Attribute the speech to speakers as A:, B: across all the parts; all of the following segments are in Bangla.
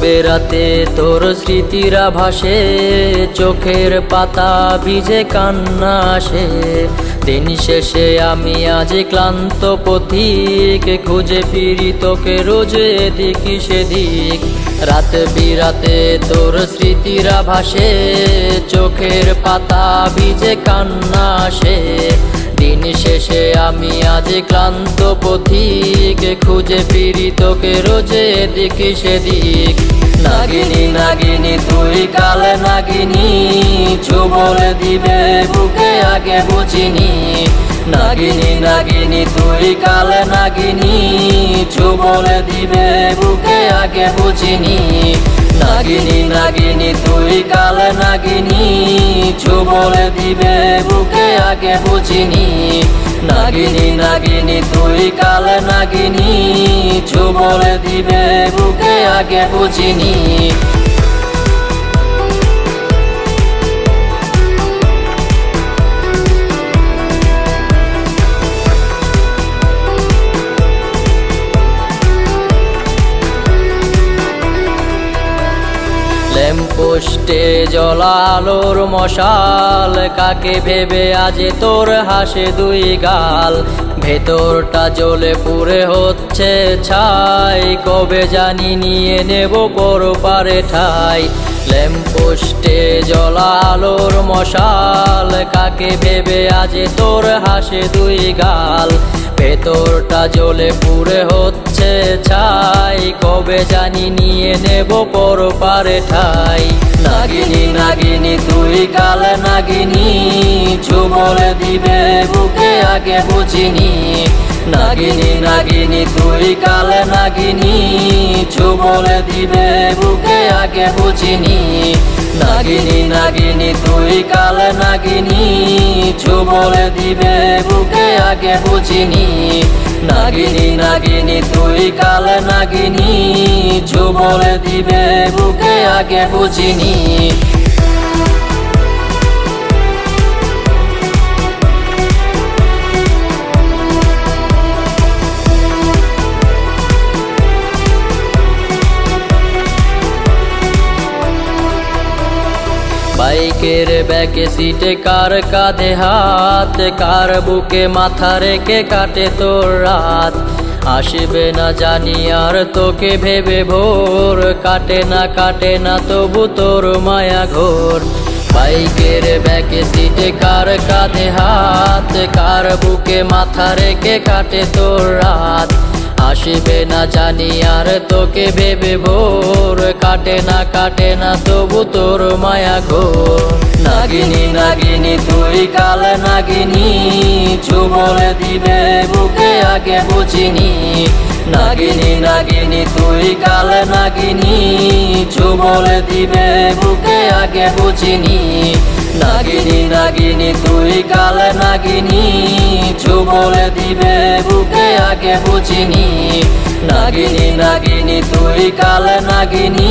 A: বেরাতে তোর স্মৃতিরা ভাসে চোখের পাতা ভিজে কান্না আসে। দিন শেষে আমি আজ ক্লান্ত পথিক, খুঁজে ফিরি তোকে রোজে এদিক সেদিক। রাত বিরাতে তোর স্মৃতিরা ভাসে চোখের পাতা ভিজে কান্না আসে। দিন শেষে আমি আজ ক্লান্ত পথিক, খুঁজে ফিরি তোকে রোজে এদিক সেদিক। নাগিনী নাগিনী, তুই কাল নাগিনী চুবল দিবে বুকে আগে বুঝিনি। নাগিনী নাগিনী, তুই কাল নাগিনী চুবল দিবে বুকে আগে বুঝিনি। নাগিনী নাগিনী, তুই কাল নাগিনী চুবল দিবে বুকে আগে বুঝিনি। নাগিনী নাগিনী, তুই কাল নাগিনী চুবল দিবে বুকে আগে বুঝিনি। ল্যাম্পোস্টে জলালোর মশাল কাকে ভেবে আজ তোর হাসে দুই গাল? ভেতরটা জ্বলে পুরে হচ্ছে ছাই। কবে জানি নিয়ে নেব পর পারে ঠাই ল্যাম্পোস্টে জলালোর মশাল। কাকে ভেবে আজ তোর হাসে দুই গাল? ভেতরটা জ্বলে পুরে হচ্ছে ছাই। কবে জানি নিয়ে নেব পর পারে ঠাই। নাগিনী নাগিনী, তুই কাল নাগিনী। চুমল দিবে বুকে আগে বুঝিনি। নাগিনী নাগিনী, তুই কাল নাগিনী। চুমল দিবে বুকে আগে বুঝিনি। নাগিনী নাগিনী, তুই কাল নাগিনী। চুমল দিবে বুকে আগে বুঝিনি। নাগিনী নাগিনী, তুই কাল নাগিনী। চুমল দিবে বুকে আগে বুঝিনি। বাইকের ব্যাকে সিটে কার কাঁধে হাত? কার বুকে মাথা রেখে কাটে তোর রাত? আসবে না জানি আর তোকে ভেবে ভোর। কাটে না কাটে না তবু তোর মায়া ঘোর। বাইকের ব্যাকে সিটে কার কাঁধে হাত? কার বুকে মাথা রেখে কাটে তোর রাত? আসবে না জানি আর তোকে ভেবে ভোর। কাটে না কাটে না, তবু তোর মায়া ঘোর নাগিনী নাগিনী, তুই কাল নাগিনী চুবল দিবে বুকে আগে বুঝিনি। নাগিনী নাগিনী, তুই কাল নাগিনী চুবল দিবে বুকে আগে বুঝিনি। নাগিনী নাগিনী, তুই কাল নাগিনী চুবল দিবে বুকে আগে বুঝিনি। নাগিনী নাগিনী তুই কাল নাগিনী।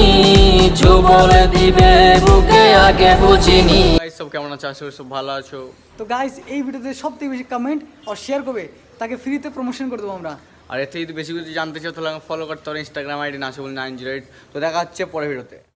A: চুবল দিবে বুকে আগে বুঝিনি।
B: গাইস সব কেমন আছো? আশা করি সব ভালো আছো।
C: তো গাইস এই ভিডিওতে সব থেকে বেশি কমেন্ট আর শেয়ার করবে তাকে ফ্রিতে প্রমোশন করে দেবো আমরা।
B: আর এর থেকে যদি বেশি কিছু জানতে চাও তাহলে ফলো করতে পারো Instagram ID Nasbul nine zero eight. তো দেখা হচ্ছে পরের ভিডিওতে।